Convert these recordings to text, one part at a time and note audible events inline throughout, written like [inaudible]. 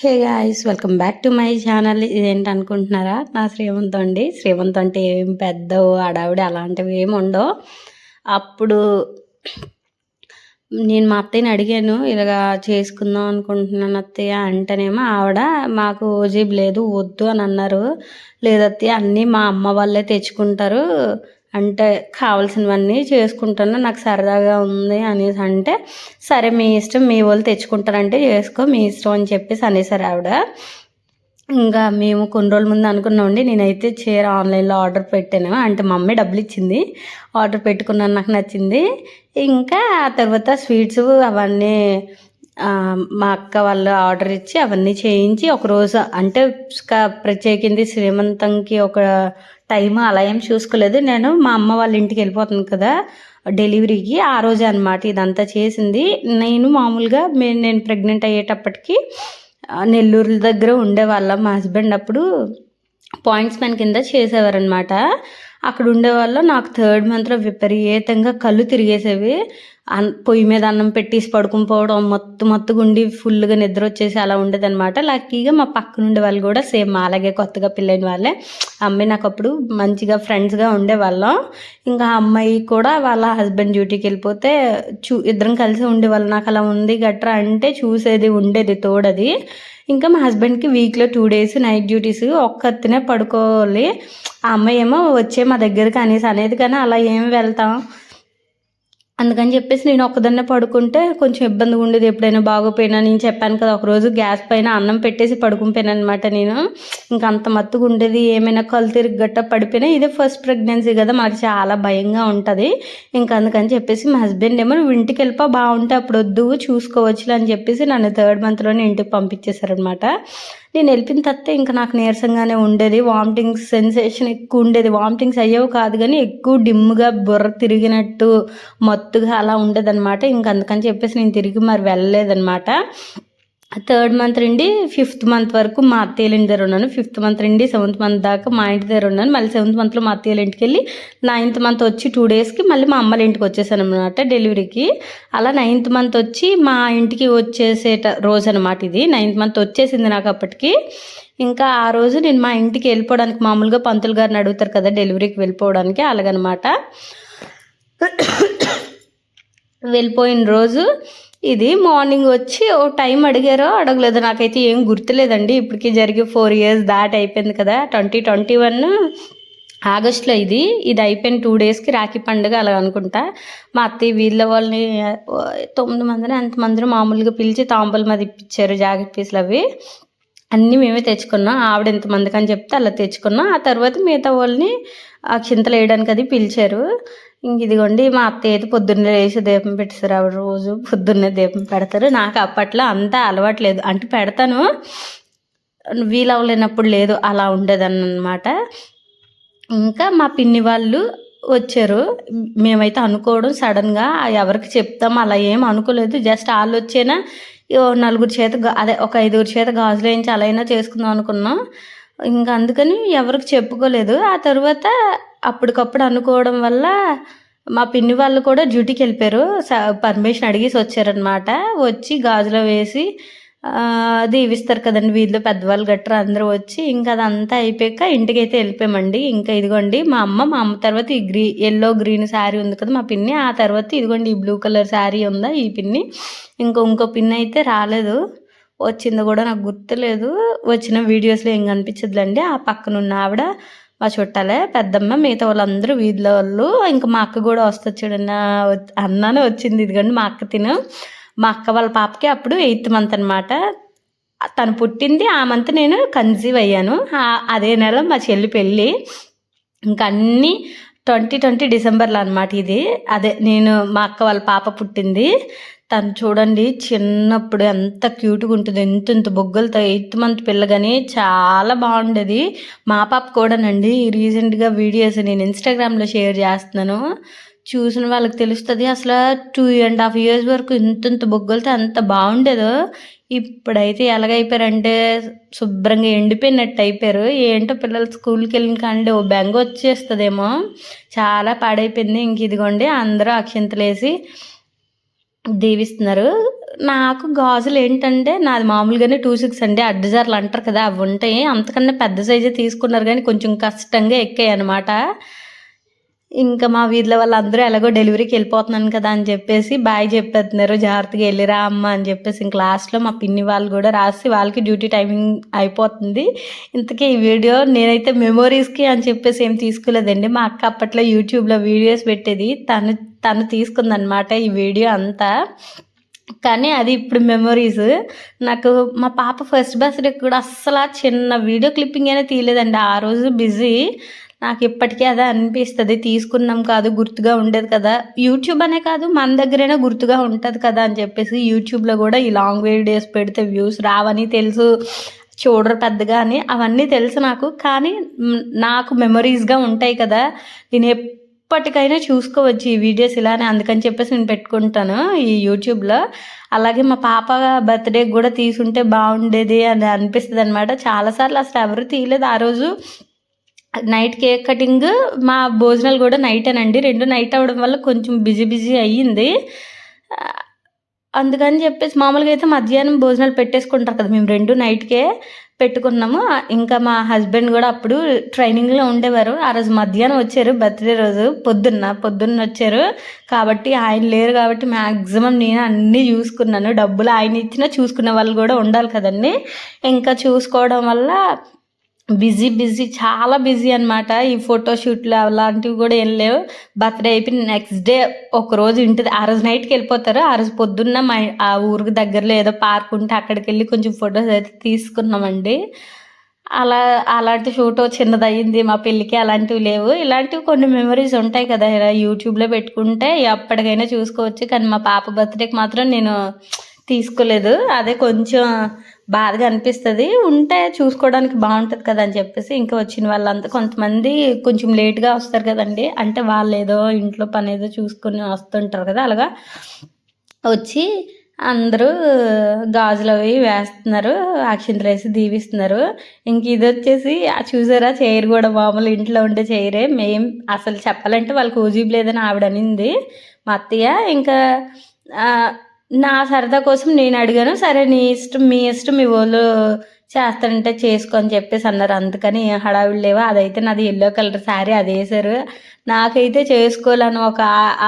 Hey guys welcome back to my channel. ఇదేంటి అనుకుంటున్నారా నా శ్రీమంతం అండి. శ్రీమంతం అంటే ఏం పెద్ద అడావిడి అలాంటివి ఏమి ఉండవు. అప్పుడు నేను మా అత్తయ్యని అడిగాను ఇలాగా చేసుకుందాం అనుకుంటున్నాను అత్తయ్య అంటేనేమో ఆవిడ మాకు ఓజీబ్ లేదు వద్దు అని అన్నారు. లేదత్తయ్య అన్నీ మా అమ్మ వాళ్ళే తెచ్చుకుంటారు. అంటే కావాల్సినవన్నీ చేసుకుంటాను. నాకు సరదాగా ఉంది అనేసి అంటే సరే మీ ఇష్టం మీ వాళ్ళు తెచ్చుకుంటారంటే చేసుకో మీ ఇష్టం అని చెప్పేసి అనేసారు ఆవిడ. ఇంకా మేము కొన్ని రోజుల ముందు అనుకున్నామండి నేనైతే చీర ఆన్లైన్లో ఆర్డర్ పెట్టాను. అంటే మా అమ్మే డబ్బులు ఇచ్చింది. ఆర్డర్ పెట్టుకున్నాను నాకు నచ్చింది. ఇంకా ఆ తర్వాత స్వీట్స్ అవన్నీ మా అక్క వాళ్ళు ఆర్డర్ ఇచ్చి అవన్నీ చేయించి ఒకరోజు అంటే ప్రత్యేకింది శ్రీమంతంకి ఒక టైం అలా ఏం చూసుకోలేదు. నేను మా అమ్మ వాళ్ళ ఇంటికి వెళ్ళిపోతుంది కదా డెలివరీకి. ఆ రోజే అనమాట ఇదంతా చేసింది. నేను మామూలుగా నేను ప్రెగ్నెంట్ అయ్యేటప్పటికి నెల్లూరు దగ్గర ఉండేవాళ్ళం మా హస్బెండ్ అప్పుడు పాయింట్స్ మ్యాన్ కింద చేసేవారనమాట అక్కడ ఉండేవాళ్ళు నాకు థర్డ్ మంత్లో విపరీతంగా కళ్ళు తిరిగేసేవి. పొయ్యి మీద అన్నం పెట్టేసి పడుకుని పోవడం మొత్తం మొత్తం ఉండి ఫుల్గా నిద్ర వచ్చేసి అలా ఉండేదన్నమాట. లక్కీగా మా పక్క నుండి వాళ్ళు కూడా సేమ్ అలాగే కొత్తగా పెళ్ళైన వాళ్ళే. అమ్మాయి నాకు అప్పుడు మంచిగా ఫ్రెండ్స్గా ఉండేవాళ్ళం. ఇంకా అమ్మాయి కూడా వాళ్ళ హస్బెండ్ డ్యూటీకి వెళ్ళిపోతే చూ ఇద్దరం కలిసి ఉండేవాళ్ళు. నాకు అలా ఉంది గట్రా అంటే చూసేది ఉండేది తోడది. ఇంకా మా హస్బెండ్కి వీక్లో టూ డేస్ నైట్ డ్యూటీస్ ఒక్కతినే పడుకోవాలి. ఆ అమ్మాయి ఏమో వచ్చే మా దగ్గరికి అనేసి అనేది కానీ అలా ఏమి వెళ్తాం. అందుకని చెప్పేసి నేను ఒక్కదాన్నే పడుకుంటే కొంచెం ఇబ్బందిగా ఉండేది. ఎప్పుడైనా బాగోపోయినా నేను చెప్పాను కదా ఒకరోజు గ్యాస్ పైన అన్నం పెట్టేసి పడుకునిపోయాను అనమాట నేను. ఇంకా అంత మత్తుగా ఉండేది ఏమైనా కళ్ళు తిరిగి గట్ట పడిపోయినా ఇదే ఫస్ట్ ప్రెగ్నెన్సీ కదా మాకు చాలా భయంగా ఉంటుంది. ఇంకా అందుకని చెప్పేసి మా హస్బెండ్ ఏమో నువ్వు ఇంటికి వెళ్ళిపో బాగుంటే అప్పుడు వద్దు చూసుకోవచ్చు అని చెప్పేసి నన్ను థర్డ్ మంత్లోనే ఇంటికి పంపించేశారనమాట నేను వెళ్ళిన తర్వాత ఇంకా నాకు నీరసంగానే ఉండేది. వామిటింగ్ సెన్సేషన్ ఎక్కువ ఉండేది. వామిటింగ్స్ అయ్యేవి కాదు కానీ ఎక్కువ డిమ్గా బుర్ర తిరిగినట్టు మత్తుగా అలా ఉండేదన్నమాట. ఇంకా అందుకని చెప్పేసి నేను తిరిగి మరి వెళ్ళలేదన్నమాట. థర్డ్ మంత్ నుండి ఫిఫ్త్ మంత్ వరకు మా అత్తయ్యల ఇంటి దగ్గర ఉన్నాను. ఫిఫ్త్ మంత్ నుండి సెవెంత్ మంత్ దాకా మా ఇంటి దగ్గర ఉన్నాను. మళ్ళీ సెవెంత్ మంత్లో మా అత్తయ్యల ఇంటికి వెళ్ళి నైన్త్ మంత్ వచ్చి టూ డేస్కి మళ్ళీ మా అమ్మల ఇంటికి వచ్చేసాను అనమాట డెలివరీకి అలా నైన్త్ మంత్ వచ్చి మా ఇంటికి వచ్చేసేట రోజు అనమాట ఇది. నైన్త్ మంత్ వచ్చేసింది నాకు అప్పటికి. ఇంకా ఆ రోజు నేను మా ఇంటికి వెళ్ళిపోవడానికి మామూలుగా పంతులు గారిని అడుగుతారు కదా డెలివరీకి వెళ్ళిపోవడానికి అలాగనమాట. [coughs] వెళ్ళిపోయిన రోజు ఇది మార్నింగ్ వచ్చి ఓ టైం అడిగారో అడగలేదు. నాకైతే ఏం గుర్తులేదండి. ఇప్పటికీ జరిగి ఫోర్ ఇయర్స్ దాట్ అయిపోయింది కదా. ట్వంటీ ట్వంటీ వన్ ఆగస్ట్లో ఇది. ఇది అయిపోయిన టూ డేస్కి రాఖీ పండుగ అలా అనుకుంటా. మా అత్తయ్య వీళ్ళ వాళ్ళని తొమ్మిది మందిని ఎంతమందిని మామూలుగా పిలిచి తాంబూలు మాది ఇప్పించారు జాకెట్ పీసులు అవి. అన్నీ మేమే తెచ్చుకున్నాం. ఆవిడ ఎంతమందికి అని చెప్తే అలా తెచ్చుకున్నాం. ఆ తర్వాత మిగతా వాళ్ళని ఆ చింతలు వేయడానికి అది పిలిచారు. ఇంక ఇదిగోండి మా అత్త అయితే పొద్దున్నే లేచి దీపం పెట్టేస్తారు ఆవిడ రోజు పొద్దున్నే దీపం పెడతారు. నాకు అప్పట్లో అంతా అలవాట్లేదు అంటే పెడతాను వీలవలేనప్పుడు లేదు అలా ఉండేదన్నమాట. ఇంకా మా పిన్ని వాళ్ళు వచ్చారు. మేమైతే అనుకోవడం సడన్గా ఎవరికి చెప్తాం అలా ఏం అనుకోలేదు. జస్ట్ వాళ్ళు వచ్చేనా నలుగురు చేత అదే ఒక ఐదుగురు చేత గాజులు వేయించి అలా అయినా చేసుకుందాం అనుకున్నాం. ఇంకా అందుకని ఎవరికి చెప్పుకోలేదు. ఆ తర్వాత అప్పటికప్పుడు అనుకోవడం వల్ల మా పిన్ని వాళ్ళు కూడా డ్యూటీకి వెళ్ళిపోయారు. పర్మిషన్ అడిగేసి వచ్చారనమాట వచ్చి గాజులో వేసి దీవిస్తారు కదండి వీధిలో పెద్దవాళ్ళు గట్రా అందరూ వచ్చి ఇంకా అదంతా అయిపోయాక ఇంటికి అయితే వెళ్ళిపోయామండి. ఇంకా ఇదిగోండి మా అమ్మ మా అమ్మ తర్వాత ఈ గ్రీ ఎల్లో గ్రీన్ శారీ ఉంది కదా మా పిన్ని ఆ తర్వాత ఇదిగోండి ఈ బ్లూ కలర్ శారీ ఉందా ఈ పిన్ని. ఇంకా ఇంకో పిన్ని అయితే రాలేదు. వచ్చింది కూడా నాకు గుర్తులేదు. వచ్చిన వీడియోస్లో ఏం కనిపించదులేండి. ఆ పక్కన ఉన్న ఆవిడ మా చుట్టాలే పెద్దమ్మ మిగతా వాళ్ళందరూ వీధిలో వాళ్ళు. ఇంకా మా అక్క కూడా వస్తుంది చూడన్న అన్నానే వచ్చింది. ఇదిగండి మా అక్క తిను. మా అక్క వాళ్ళ పాపకి అప్పుడు ఎయిత్ మంత్ అనమాట తను పుట్టింది ఆ మంత్ నేను కన్సీవ్ అయ్యాను. అదే నెల మా చెల్లి పెళ్ళి. ఇంకా అన్నీ ట్వంటీ ట్వంటీ డిసెంబర్లో అనమాట ఇది. అదే నేను మా అక్క వాళ్ళ పాప పుట్టింది. తను చూడండి చిన్నప్పుడు ఎంత క్యూట్గా ఉంటుంది ఎంత ఇంత బొగ్గలతో ఎయిత్ మంత్ పిల్లగాని చాలా బాగుండేది. మా పాప కూడానండి రీసెంట్గా వీడియోస్ నేను ఇన్స్టాగ్రామ్లో షేర్ చేస్తున్నాను. చూసిన వాళ్ళకి తెలుస్తుంది అసలు టూ అండ్ హాఫ్ ఇయర్స్ వరకు ఇంత ఇంత బొగ్గలతో అంత బాగుండేదో. ఇప్పుడైతే ఎలాగైపోయారంటే శుభ్రంగా ఎండిపోయినట్టు అయిపోయారు. ఏంటో పిల్లలు స్కూల్కి వెళ్ళిన కానీ ఓ బెంగ వచ్చేస్తుందేమో. చాలా పాడైపోయింది. ఇంక ఇదిగోండి అందరూ అక్షింతలేసి దీవిస్తున్నారు. నాకు గాజులు ఏంటంటే నాది మామూలుగానే టూ సిక్స్ అండి. అడ్డజార్లు అంటారు కదా అవి ఉంటాయి. అంతకన్నా పెద్ద సైజే తీసుకున్నారు కానీ కొంచెం కష్టంగా ఎక్కాయి అనమాట ఇంకా మా వీధిలో వాళ్ళందరూ ఎలాగో డెలివరీకి వెళ్ళిపోతున్నాను కదా అని చెప్పేసి బాయ్ చెప్పేస్తున్నారు. జాగ్రత్తగా వెళ్ళిరా అమ్మ అని చెప్పేసి ఇంక లాస్ట్లో మా పిన్ని వాళ్ళు కూడా రాసి వాళ్ళకి డ్యూటీ టైమింగ్ అయిపోతుంది. ఇంతకీ ఈ వీడియో నేనైతే మెమోరీస్కి అని చెప్పేసి ఏం తీసుకోలేదండి. మా అక్క అప్పట్లో యూట్యూబ్లో వీడియోస్ పెట్టేది. తను తను తీసుకుందనమాట ఈ వీడియో అంతా. కానీ అది ఇప్పుడు మెమొరీస్ నాకు మా పాప ఫస్ట్ బర్త్డే కూడా అస్సలు చిన్న వీడియో క్లిప్పింగ్ అయినా తీయలేదండి. ఆ రోజు బిజీ నాకు ఇప్పటికీ అదే అనిపిస్తుంది. తీసుకున్నాం కాదు గుర్తుగా ఉండేది కదా. యూట్యూబ్ అనే కాదు మన దగ్గరైనా గుర్తుగా ఉంటుంది కదా అని చెప్పేసి యూట్యూబ్లో కూడా ఈ లాంగ్ వీడియోస్ పెడితే వ్యూస్ రావని తెలుసు. చూడరు పెద్దగా అని. అవన్నీ తెలుసు నాకు. కానీ నాకు మెమరీస్గా ఉంటాయి కదా. నేను ఎప్పటికైనా చూసుకోవచ్చు ఈ వీడియోస్ ఇలానే. అందుకని చెప్పేసి నేను పెట్టుకుంటాను ఈ యూట్యూబ్లో. అలాగే మా పాప బర్త్డే కూడా తీసుంటే బాగుండేది అని అనిపిస్తుంది అనమాట చాలాసార్లు అసలు ఎవరు తీయలేదు ఆ రోజు. నైట్ కేక్ కటింగ్ మా భోజనాలు కూడా నైట్ అనండి రెండు నైట్ అవ్వడం వల్ల కొంచెం బిజీ బిజీ అయ్యింది. అందుకని చెప్పేసి మామూలుగా అయితే మధ్యాహ్నం భోజనాలు పెట్టేసుకుంటారు కదా మేము రెండు నైట్కే. పెట్టుకున్నాము. ఇంకా మా హస్బెండ్ కూడా అప్పుడు ట్రైనింగ్లో ఉండేవారు. ఆ రోజు మధ్యాహ్నం వచ్చారు బర్త్డే రోజు పొద్దున్న పొద్దున్న వచ్చారు. కాబట్టి ఆయన లేరు కాబట్టి మ్యాక్సిమం నేను అన్నీ చూసుకున్నాను. డబ్బులు ఆయన ఇచ్చినా చూసుకునే వాళ్ళు కూడా ఉండాలి కదండి. ఇంకా చూసుకోవడం వల్ల బిజీ బిజీ చాలా బిజీ అనమాట ఈ ఫోటోషూట్లు అలాంటివి కూడా ఏం లేవు. బర్త్డే అయిపోయిన నెక్స్ట్ డే ఒక రోజు ఇంటిది ఆ రోజు నైట్కి వెళ్ళిపోతారు. ఆ రోజు పొద్దున్న మా ఆ ఊరికి దగ్గరలో ఏదో పార్క్ ఉంటే అక్కడికి వెళ్ళి కొంచెం ఫొటోస్ అయితే తీసుకున్నామండి. అలా అలాంటి ఫోటో చిన్నదయ్యింది. మా పెళ్ళికి అలాంటివి లేవు. ఇలాంటివి కొన్ని మెమరీస్ ఉంటాయి కదా. యూట్యూబ్లో పెట్టుకుంటే ఎప్పటికైనా చూసుకోవచ్చు. కానీ మా పాప బర్త్డేకి మాత్రం నేను తీసుకోలేదు. అదే కొంచెం బాధగా అనిపిస్తుంది. ఉంటే చూసుకోవడానికి బాగుంటుంది కదా అని చెప్పేసి ఇంకా వచ్చిన వాళ్ళంతా కొంతమంది కొంచెం లేట్గా వస్తారు కదండి. అంటే వాళ్ళు ఏదో ఇంట్లో పని ఏదో చూసుకొని వస్తుంటారు కదా అలాగా. వచ్చి అందరూ గాజులు అవి వేస్తున్నారు అక్షింతలు వేసి దీవిస్తున్నారు. ఇంక ఇది వచ్చేసి చూసారా చైర్ కూడా మామూలు ఇంట్లో ఉండే చైరే. మేం అసలు చెప్పాలంటే వాళ్ళకి ఊజీబ్ లేదని ఆవిడ అనింది. మా అత్తయ్య ఇంకా నా సరదా కోసం నేను అడిగాను. సరే నీ ఇష్టం మీ ఇష్టం మీ వాళ్ళు చేస్తానంటే చేసుకొని చెప్పేసి అన్నారు. అందుకని హడావిడి లేవా? అదైతే నాది ఎల్లో కలర్ శారీ అది వేసారు నాకైతే చేసుకోవాలని ఒక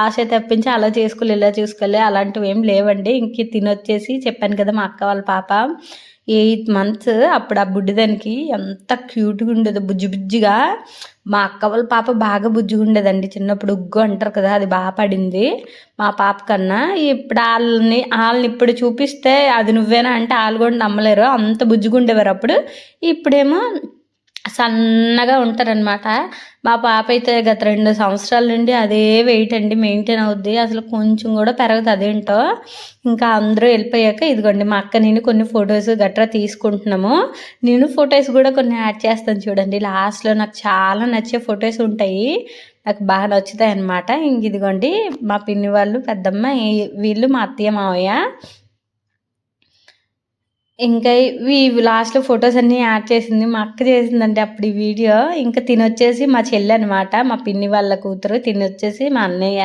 ఆశ తెప్పించి అలా చేసుకోవాలి ఇలా చూసుకోవాలి అలాంటివి ఏం లేవండి. ఇంక తినొచ్చేసి చెప్పాను కదా మా అక్క వాళ్ళ పాప. ఎయిత్ మంత్స్ అప్పుడు ఆ బుడ్డిదానికి ఎంత క్యూట్గా ఉండేది బుజ్జి బుజ్జిగా. మా అక్క వాళ్ళ పాప బాగా బుజ్జిగా ఉండేదండి. చిన్నప్పుడు ఉగ్గు అంటారు కదా అది బాగా పడింది మా పాప కన్నా. ఇప్పుడు వాళ్ళని వాళ్ళని ఇప్పుడు చూపిస్తే అది నువ్వేనా అంటే వాళ్ళు కూడా నమ్మలేరు. అంత బుజ్జిగా ఉండేవారు అప్పుడు ఇప్పుడేమో సన్నగా ఉంటారనమాట మా పాప అయితే గత రెండు సంవత్సరాల నుండి అదే వెయిట్ అండి మెయింటైన్ అవుద్ది. అసలు కొంచెం కూడా పెరగదు అదేంటో. ఇంకా అందరూ వెళ్ళిపోయాక ఇదిగోండి మా అక్క నేను కొన్ని ఫొటోస్ గట్రా తీసుకుంటున్నాము. నేను ఫొటోస్ కూడా కొన్ని యాడ్ చేస్తాను చూడండి. లాస్ట్లో నాకు చాలా నచ్చే ఫొటోస్ ఉంటాయి. నాకు బాగా నచ్చుతాయి అనమాట ఇంక ఇదిగోండి మా పిన్ని వాళ్ళు పెద్దమ్మ వీళ్ళు మా అత్తయ్య మావయ్య. ఇంకా ఇవి లాస్ట్లో ఫొటోస్ అన్నీ యాడ్ చేసింది మా అక్క చేసిందంటే అప్పుడు ఈ వీడియో. ఇంకా తినొచ్చేసి మా చెల్లి అనమాట మా పిన్ని వాళ్ళ కూతురు తినొచ్చేసి మా అన్నయ్య.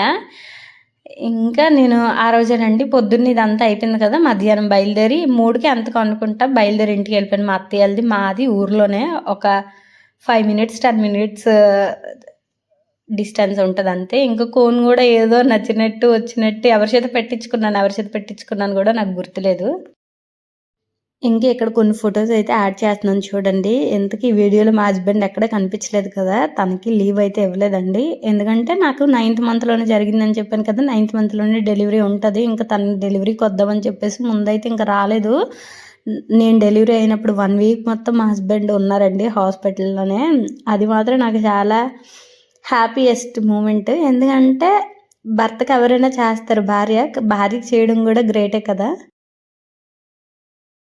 ఇంకా నేను ఆ రోజేనండి పొద్దున్న ఇదంతా అయిపోయింది కదా మధ్యాహ్నం బయలుదేరి మూడుకి అంతకు అనుకుంటా బయలుదేరి ఇంటికి వెళ్ళిపోయాను. మా అత్తయ్యది మాది ఊర్లోనే ఒక five minutes ten minutes distance ఉంటుంది అంతే. ఇంకా కోన్ కూడా ఏదో నచ్చినట్టు వచ్చినట్టు ఎవరి చేత పెట్టించుకున్నాను ఎవరి చేత పెట్టించుకున్నాను కూడా నాకు గుర్తులేదు. ఇంకా ఇక్కడ కొన్ని ఫొటోస్ అయితే యాడ్ చేస్తున్నాను చూడండి. ఎందుకు ఈ వీడియోలో మా హస్బెండ్ ఎక్కడ కనిపించలేదు కదా తనకి లీవ్ అయితే ఇవ్వలేదండి. ఎందుకంటే నాకు నైన్త్ మంత్లోనే జరిగిందని చెప్పాను కదా నైన్త్ మంత్లోనే డెలివరీ ఉంటుంది. ఇంకా తన డెలివరీకి వద్దామని చెప్పేసి ముందైతే ఇంకా రాలేదు. నేను డెలివరీ అయినప్పుడు వన్ వీక్ మొత్తం మా హస్బెండ్ ఉన్నారండి హాస్పిటల్లోనే. అది మాత్రం నాకు చాలా హ్యాపీయెస్ట్ మూమెంట్. ఎందుకంటే భర్తకు ఎవరైనా చేస్తారు భార్య భార్యకి చేయడం కూడా గ్రేటే కదా.